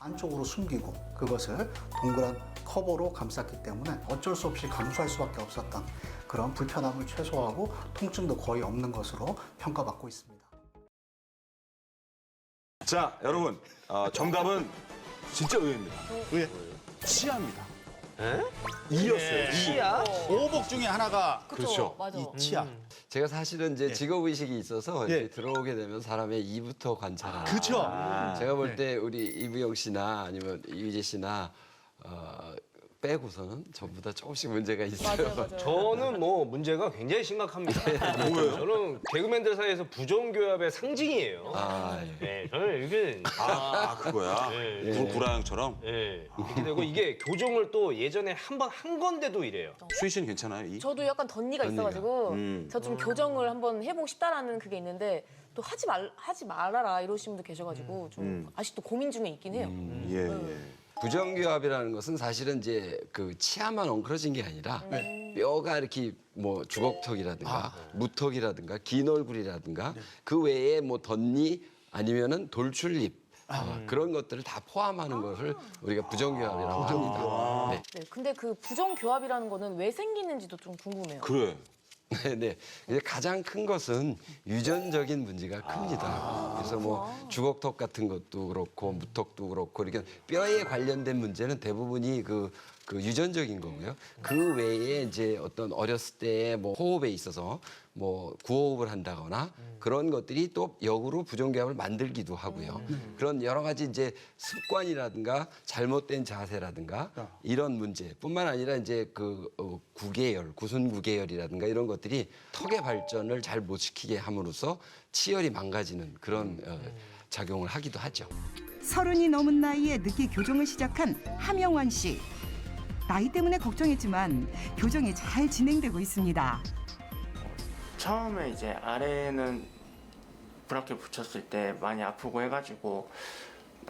안쪽으로 숨기고 그것을 동그란 커버로 감쌌기 때문에 어쩔 수 없이 감수할 수밖에 없었던 그런 불편함을 최소화하고 통증도 거의 없는 것으로 평가받고 있습니다. 자, 여러분, 어, 정답은 진짜 의외입니다. 왜? 치아입니다. 에? 이였어요. 치아? 오복 중에 하나가 그렇죠. 맞아. 이 치아. 제가 사실은 이제 직업 의식이 있어서 예. 이제 들어오게 되면 사람의 이부터 관찰하는. 그쵸? 제가 볼 네. 때 우리 이부영 씨나 아니면 이휘재 씨나 어, 빼고서는 전부 다 조금씩 문제가 있어요. 맞아요, 맞아요. 저는 뭐 문제가 굉장히 심각합니다. 뭐예요? 저는 개그맨들 사이에서 부정교합의 상징이에요. 아, 예. 네, 저는 이게 아, 아, 그거야? 네. 구- 구라형처럼? 예, 이렇게 되고 이게 교정을 또 예전에 한 번 한 건데도 이래요. 수희 씨는 괜찮아요? 이? 저도 약간 덧니가 덧니가. 있어가지고 음. 저 좀 교정을 한번 해보고 싶다라는 그게 있는데 또 하지 말 하지 말아라 이러시는 분도 계셔가지고 좀 음. 아직도 고민 중에 있긴 해요. 예, 예. 부정교합이라는 것은 사실은 이제 그 치아만 엉클어진 게 아니라 뼈가 이렇게 뭐 주걱턱이라든가 무턱이라든가 긴 얼굴이라든가 그 외에 뭐 덧니 아니면은 돌출입 어, 그런 것들을 다 포함하는 것을 우리가 부정교합이라고 합니다. 네. 네, 근데 그 부정 교합이라는 거는 왜 생기는지도 좀 궁금해요. 그래. 네, 네. 가장 큰 것은 유전적인 문제가 큽니다. 그래서 뭐 주걱턱 같은 것도 그렇고 무턱도 그렇고 이렇게 뼈에 관련된 문제는 대부분이 그, 그 유전적인 거고요. 그 외에 이제 어떤 어렸을 때 뭐 호흡에 있어서 뭐 구호흡을 한다거나 그런 것들이 또 역으로 부정교합을 만들기도 하고요. 그런 여러 가지 이제 습관이라든가 잘못된 자세라든가 이런 문제뿐만 아니라 이제 그 어, 구개열, 구순 구개열이라든가 이런 것들이 턱의 발전을 잘 못 시키게 함으로써 치열이 망가지는 그런 어, 작용을 하기도 하죠. 서른이 넘은 나이에 늦게 교정을 시작한 하명환 씨. 나이 때문에 걱정했지만 교정이 잘 진행되고 있습니다. 처음에 이제 아래는 브라켓 붙였을 때 많이 아프고 해가지고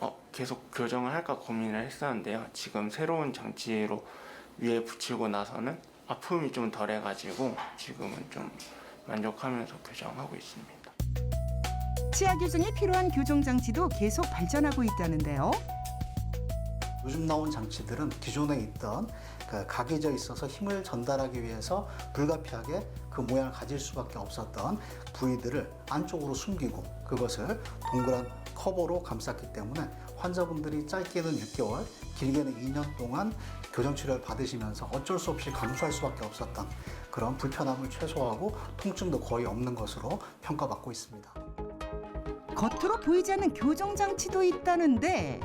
어, 계속 교정을 할까 고민을 했었는데요. 지금 새로운 장치로 위에 붙이고 나서는 아픔이 좀 덜해가지고 지금은 좀 만족하면서 교정하고 있습니다. 치아 교정에 필요한 교정 장치도 계속 발전하고 있다는데요. 요즘 나온 장치들은 기존에 있던 그 각이져 있어서 힘을 전달하기 위해서 불가피하게 그 모양을 가질 수밖에 없었던 부위들을 안쪽으로 숨기고 그것을 동그란 커버로 감쌌기 때문에 환자분들이 짧게는 6개월, 길게는 2년 동안 교정 치료를 받으시면서 어쩔 수 없이 감수할 수밖에 없었던 그런 불편함을 최소화하고 통증도 거의 없는 것으로 평가받고 있습니다. 겉으로 보이지 않는 교정 장치도 있다는데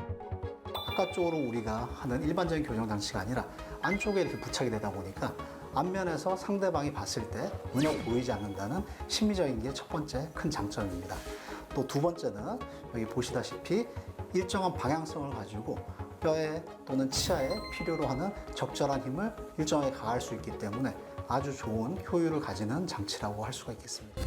바깥쪽으로 우리가 하는 일반적인 교정 장치가 아니라 안쪽에 이렇게 부착이 되다 보니까 앞면에서 상대방이 봤을 때 눈에 보이지 않는다는 심리적인 게 첫 번째 큰 장점입니다. 또 두 번째는 여기 보시다시피 일정한 방향성을 가지고 뼈에 또는 치아에 필요로 하는 적절한 힘을 일정하게 가할 수 있기 때문에 아주 좋은 효율을 가지는 장치라고 할 수가 있겠습니다.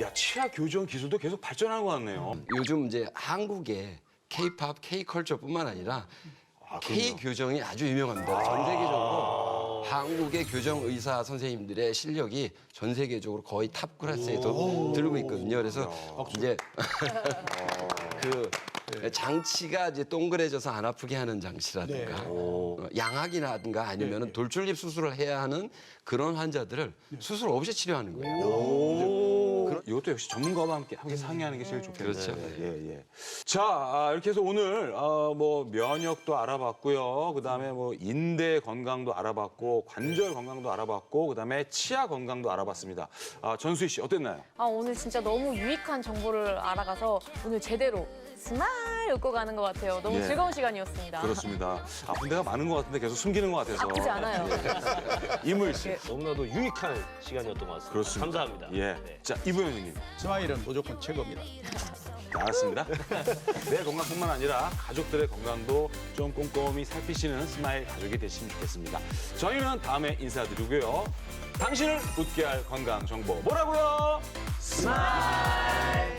야, 치아 교정 기술도 계속 발전하는 것 같네요. 요즘 이제 한국의 K-팝, K-컬처뿐만 아니라 아, K 교정이 아주 유명합니다. 전 세계적으로. 한국의 교정 의사 선생님들의 실력이 전 세계적으로 거의 탑 클래스에도 들고 있거든요. 그래서 이제 그 장치가 이제 동그래져서 안 아프게 하는 장치라든가 어, 양악이라든가 아니면 돌출입 수술을 해야 하는 그런 환자들을 수술 없이 치료하는 거예요. 그럼 이것도 역시 전문가와 함께 함께 상의하는 게 제일 좋겠네요. 그렇죠. 예, 예. 자, 아, 이렇게 해서 오늘 어, 뭐 면역도 알아봤고요. 그다음에 뭐 인대 건강도 알아봤고 관절 건강도 알아봤고 그다음에 치아 건강도 알아봤습니다. 아, 전수희 씨 어땠나요? 아 오늘 진짜 너무 유익한 정보를 알아가서 오늘 제대로 스마 일 웃고 가는 것 같아요. 너무 예. 즐거운 시간이었습니다. 그렇습니다. 아픈 데가 많은 것 같은데 계속 숨기는 것 같아서. 아프지 않아요. 이물 씨. 너무나도 유익한 시간이었던 것 같습니다. 그렇습니다. 감사합니다. 예. 네. 자, 이부영 선생님. 스마일은 무조건 최고입니다. 알았습니다. 내 건강뿐만 아니라 가족들의 건강도 좀 꼼꼼히 살피시는 스마일 가족이 되시면 좋겠습니다. 저희는 다음에 인사드리고요. 당신을 웃게 할 건강 정보 뭐라고요? 스마일!